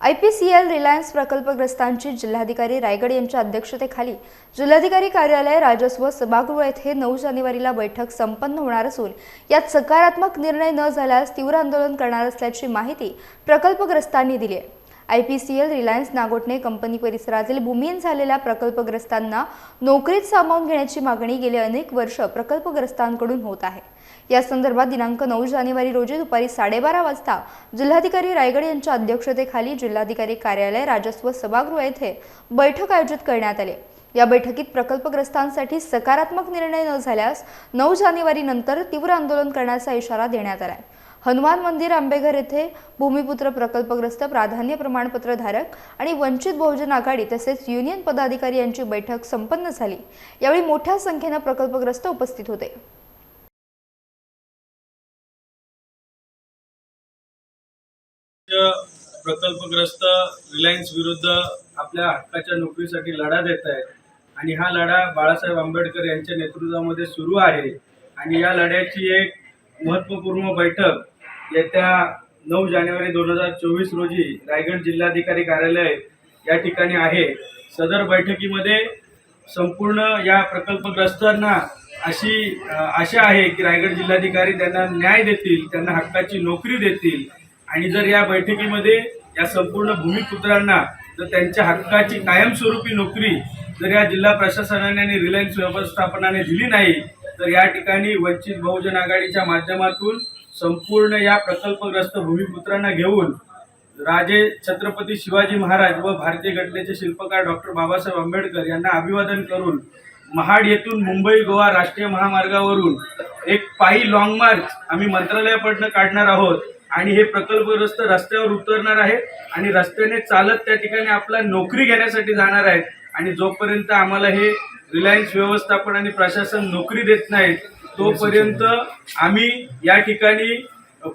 I P C L Reliance प्रकल्पग्रस्तांची जिल्हाधिकारी रायगड यांच्या अध्यक्षतेखाली जिल्हाधिकारी कार्यालय राजस्व सभागृह येथे नऊ जानेवारीला बैठक संपन्न होणार असून यात सकारात्मक निर्णय न झाल्यास तीव्र आंदोलन करणार असल्याची माहिती प्रकल्पग्रस्तांनी दिली आहे. I P C L Reliance Nagothane company परिसरातील भूमिहीन झालेल्या प्रकल्पग्रस्तांना नोकरीत सामावून घेण्याची मागणी गेले अनेक वर्ष प्रकल्पग्रस्तांकडून होत आहे. या संदर्भात दिनांक नऊ जानेवारी रोजी दुपारी साडेबारा वाजता जिल्हाधिकारी रायगड यांच्या अध्यक्षतेखाली जिल्हाधिकारी कार्यालय राजस्व सभागृह येथे बैठक आयोजित करण्यात आली. या बैठकीत प्रकल्पग्रस्तांसाठी सकारात्मक निर्णय न झाल्यास नऊ जानेवारी नंतर तीव्र आंदोलन करण्याचा इशारा देण्यात आला आहे हनुमान मंदिर आंबेघर येथे भूमिपुत्र प्रकल्पग्रस्त प्राधान्य प्रमाणपत्र धारक आणि वंचित बहुजन आघाडी तसेच युनियन पदाधिकारी यांची बैठक संपन्न झाली. यावेळी मोठ्या संख्येनं प्रकल्पग्रस्त उपस्थित होते. प्रकल्पग्रस्त रिलायन्स विरुद्ध आपल्या हक्काच्या नोकरीसाठी लढा देत आहेत. आणि हा लढा बाळासाहेब आंबेडकर यांच्या नेतृत्वामध्ये सुरू आहे. आणि या लढ्याची एक महत्त्वपूर्ण बैठक येत्या नऊ जानेवारी दोन हजार चोवीस रोजी रायगड जिल्हाधिकारी कार्यालय या ठिकाणी आहे. सदर बैठकीमध्ये संपूर्ण या प्रकल्पग्रस्तांना अशी आशा आहे की रायगड जिल्हाधिकारी त्यांना न्याय देतील त्यांना हक्काची नोकरी देतील. आणि जर या बैठकीमध्ये या संपूर्ण भूमिपुत्रांना जर त्यांच्या हक्काची कायमस्वरूपी नोकरी जर या जिल्हा प्रशासनाने आणि रिलायन्स व्यवस्थापनाने दिली नाही तर या ठिकाणी वंचित बहुजन आघाडीच्या माध्यमातून संपूर्ण या प्रकल्पग्रस्त भूमिपुत्रांना घेऊन राजे छत्रपती शिवाजी महाराज व भारतीय घटनेचे शिल्पकार डॉक्टर बाबासाहेब आंबेडकर यांना अभिवादन करून महाड येथून मुंबई गोवा राष्ट्रीय महामार्गावरून एक पायी लॉंग मार्च आम्ही मंत्रालयापर्यंत काढणार आहोत आणि हे प्रकल्पग्रस्त रस्त्यावर उतरणार आहेत आणि रस्त्याने चालत त्या ठिकाणी आपला नोकरी घेण्यासाठी जाणार आहेत आणि जोपर्यंत आम्हाला हे रिलायन्स व्यवस्थापन आणि प्रशासन नोकरी देत नाहीत तोपर्यंत आम्ही या ठिकाणी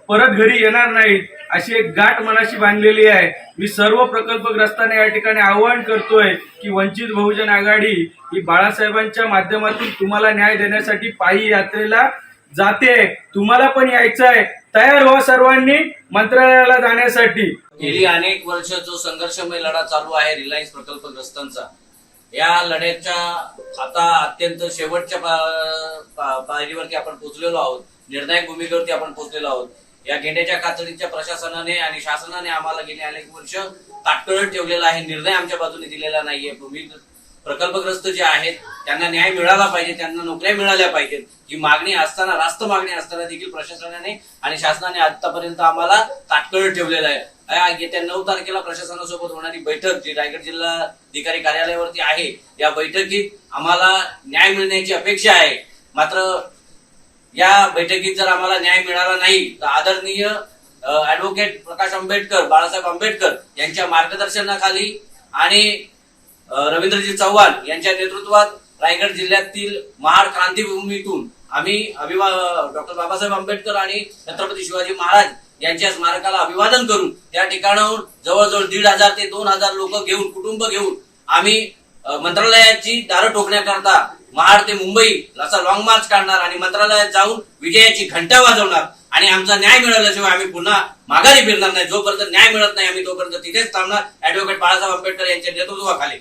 परत घरी येणार नाहीत अशी एक गाठ मनाशी बांधलेली आहे. मी सर्व प्रकल्पग्रस्तांना या ठिकाणी आवाहन करतोय की वंचित बहुजन आघाडी ही बाळासाहेबांच्या माध्यमातून तुम्हाला न्याय देण्यासाठी पायी यात्रेला जाते. तुम्हाला पण यायचं आहे तयार व्हा सर्वांनी मंत्रालयाला जाण्यासाठी. गेली अनेक वर्ष जो संघर्षमय लढा चालू आहे रिलायन्स प्रकल्पग्रस्तांचा या लढ्याच्या आता अत्यंत शेवटच्या पायरीवरती आपण पोहोचलेलो आहोत. निर्णायक भूमिकेवरती आपण पोहोचलेलो आहोत. या घेण्याच्या कातडीच्या प्रशासनाने आणि शासनाने आम्हाला गेली अनेक वर्ष ताटकळत ठेवलेला आहे. निर्णय आमच्या बाजूने दिलेला नाहीये. भूमी प्रकल्पग्रस्त जे आहेत त्यांना न्याय मिळाला पाहिजे त्यांना नोकऱ्या मिळाल्या पाहिजेत. ही मागणी असताना रास्त मागणी असताना देखील प्रशासनाने आणि शासनाने आतापर्यंत आम्हाला ताटकळत ठेवलेलं आहे. येत्या नऊ तारखेला प्रशासनासोबत होणारी बैठक जी रायगड जिल्हाधिकारी कार्यालयावरती आहे या बैठकीत आम्हाला न्याय मिळण्याची अपेक्षा आहे. मात्र या बैठकीत जर आम्हाला न्याय मिळाला नाही तर आदरणीय ऍडव्होकेट प्रकाश आंबेडकर बाळासाहेब आंबेडकर यांच्या मार्गदर्शनाखाली आणि रवींद्रजी चव्हाण यांच्या नेतृत्वात रायगड जिल्ह्यातील महाड क्रांतीभूमीतून आम्ही अभिवा डॉक्टर बाबासाहेब आंबेडकर आणि छत्रपती शिवाजी महाराज यांच्या स्मारकाला अभिवादन करून त्या ठिकाणाहून जवळजवळ दीड हजार ते दोन हजार लोक घेऊन कुटुंब घेऊन आम्ही मंत्रालयाची दारं ठोकण्याकरता महाड ते मुंबई असा लॉंग मार्च काढणार आणि मंत्रालयात जाऊन विजयाची घंटा वाजवणार आणि आमचा न्याय मिळाल्याशिवाय आम्ही पुन्हा माघारी फिरणार नाही. जोपर्यंत न्याय मिळत नाही आम्ही तोपर्यंत तिथेच थांबणार. ऍडव्होकेट बाळासाहेब आंबेडकर यांच्या नेतृत्वाखाली.